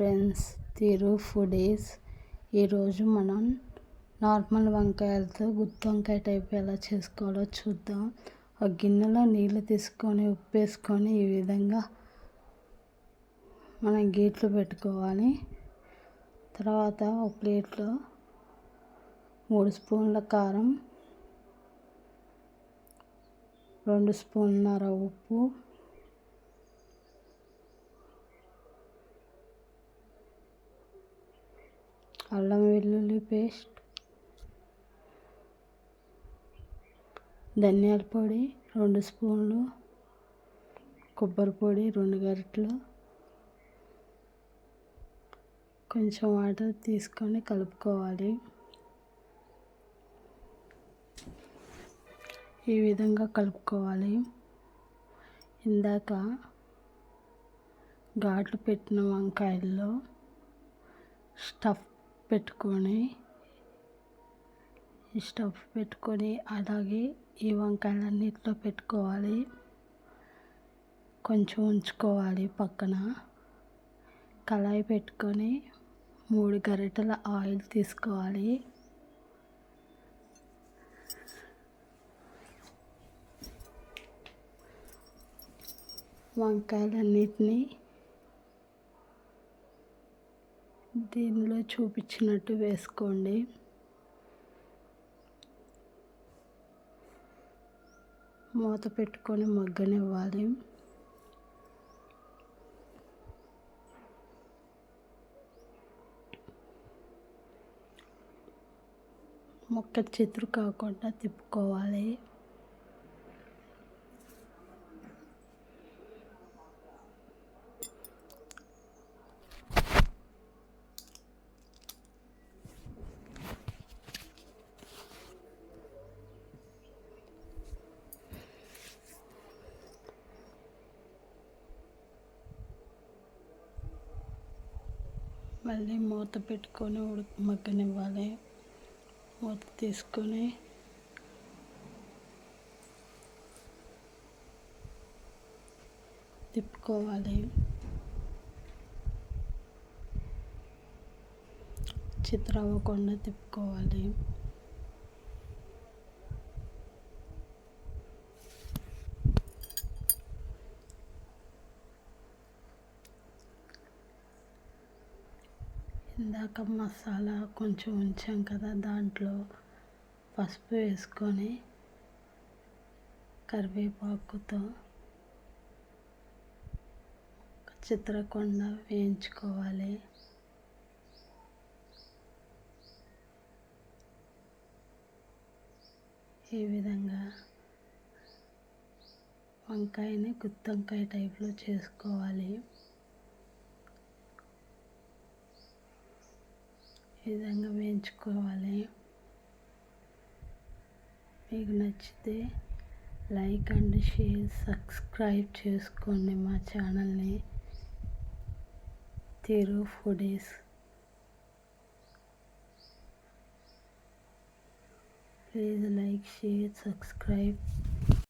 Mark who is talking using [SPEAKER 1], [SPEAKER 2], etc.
[SPEAKER 1] Friends తీరు foodies. ఈరోజు మనం నార్మల్ వంకాయలతో గుత్తి వంకాయ టైప్ ఎలా చేసుకోవాలో చూద్దాం. ఒక గిన్నెలో నీళ్ళు తీసుకొని ఉప్పు వేసుకొని ఈ విధంగా మనం గీట్లు పెట్టుకోవాలి. తర్వాత ఒక ప్లేట్లో మూడు స్పూన్ల కారం రెండు స్పూన్నర ఉప్పు అల్లం వెల్లుల్లి పేస్ట్ ధనియాల పొడి రెండు స్పూన్లు కొబ్బరి పొడి రెండు గరిటెలు కొంచెం వాటర్ తీసుకొని కలుపుకోవాలి. ఈ విధంగా కలుపుకోవాలి. ఇందాక ఘాట్లు పెట్టిన వంకాయల్లో స్టఫ్ పెట్టుకొని ఈ స్టఫ్ పెట్టుకొని అలాగే ఈ వంకాయలన్నిటిలో పెట్టుకోవాలి. కొంచెం ఉంచుకోవాలి పక్కన. కళాయి పెట్టుకొని మూడు గరిటెల ఆయిల్ తీసుకోవాలి. వంకాయలన్నిటినీ దీనిలో చూపించినట్టు వేసుకోండి. మూత పెట్టుకొని మగ్గనివ్వాలి. మొక్క చెతురు కాకుండా తిప్పుకోవాలి. మళ్ళీ మూత పెట్టుకొని ఉడక మగ్గనివ్వాలి. మూత తీసుకొని తిప్పుకోవాలి. చిత్రవ్వకుండా తిప్పుకోవాలి. ఇందాక మసాలా కొంచెం ఉంచాం కదా దాంట్లో పసుపు వేసుకొని కరివేపాకుతో చిత్రకొండ వేయించుకోవాలి. ఈ విధంగా వంకాయని గుత్తొంకాయ టైప్లో చేసుకోవాలి. విధంగా వేయించుకోవాలి. మీకు నచ్చితే లైక్ అండ్ షేర్ సబ్స్క్రైబ్ చేసుకోండి మా ఛానల్ని. Tiru foodies please like share subscribe.